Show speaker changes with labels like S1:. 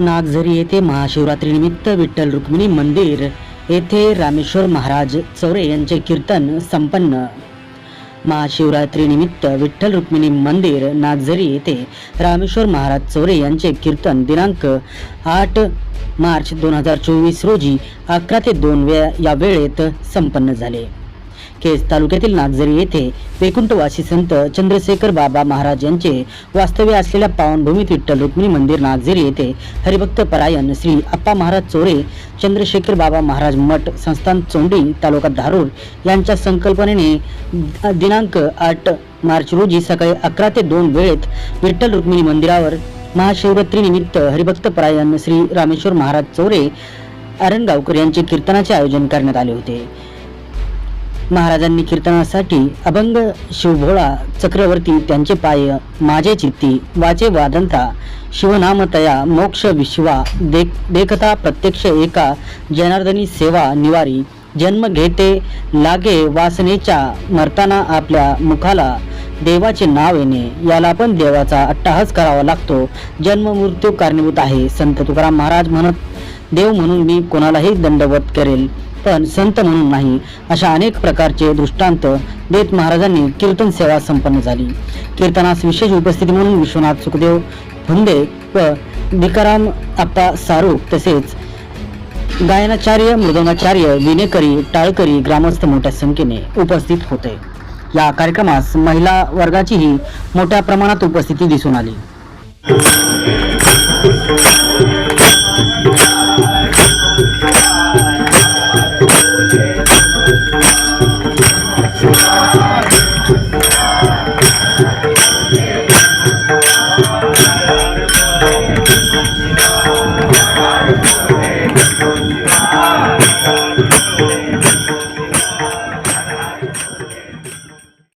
S1: नागझरी येथे महाशिवरात्रीनिमित्त विठ्ठल रुक्मिणी मंदिर येथे रामेश्वर महाराज चौरे यांचे कीर्तन संपन्न. महाशिवरात्रीनिमित्त विठ्ठल रुक्मिणी मंदिर नागझरी येथे रामेश्वर महाराज चौरे यांचे कीर्तन दिनांक आठ मार्च दोन हजार चोवीस रोजी अकरा ते दोन वे या वेळेत संपन्न झाले. केज तालुक्यातील नागझरी येथे वैकुंठवासी संत चंद्रशेखर बाबा महाराज यांचे वास्तव्य असलेल्या पावनभूमीत विठ्ठल रुक्मिणी मंदिर नागझरी येथे हरिभक्त परायण श्री अप्पा महाराज चोरे चंद्रशेखर बाबा महाराज मठ संस्थान चोंडी तालुका धारूर यांच्या संकल्पनेने दिनांक आठ मार्च रोजी सकाळी अकरा ते दोन वेळेत विठ्ठल रुक्मिणी मंदिरावर महाशिवरात्री निमित्त हरिभक्त परायण श्री रामेश्वर महाराज चोरे आरणगावकर यांचे कीर्तनाचे आयोजन करण्यात आले होते. महाराजांनी कीर्तनासाठी अभंग शिवभोळा चक्रवर्ती त्यांचे पाय माझे चित्ती वाचे वादंता शिवनामतया मोक्ष विश्वा देख देखता प्रत्यक्ष एका जनार्दनी सेवा निवारी. जन्म घेते लागे वासनेच्या मरताना आपल्या मुखाला देवाचे नाव येणे. याला पण देवाचा अट्टाहास करावा लागतो. जन्म मृत्यू कारणीभूत आहे. संत तुकाराम महाराज म्हणत देव म्हणून मी कोणालाही दंडवत करेल. पण संत म्हणून नाही अशा अनेक प्रकारचे दृष्टांत देत महाराजांनी कीर्तन सेवा संपन्न झाली. कीर्तनास विशेष उपस्थिती म्हणून विश्वनाथ सुखदेव फुंदे व भिकाराम आप्पा सारूप तसेच गायनाचार्य मृदंगाचार्य विनेकरी टाळकरी ग्रामस्थ मोठ्या संख्येने उपस्थित होते. या कार्यक्रमास महिला वर्गाचीही मोठ्या प्रमाणात उपस्थिती दिसून आली.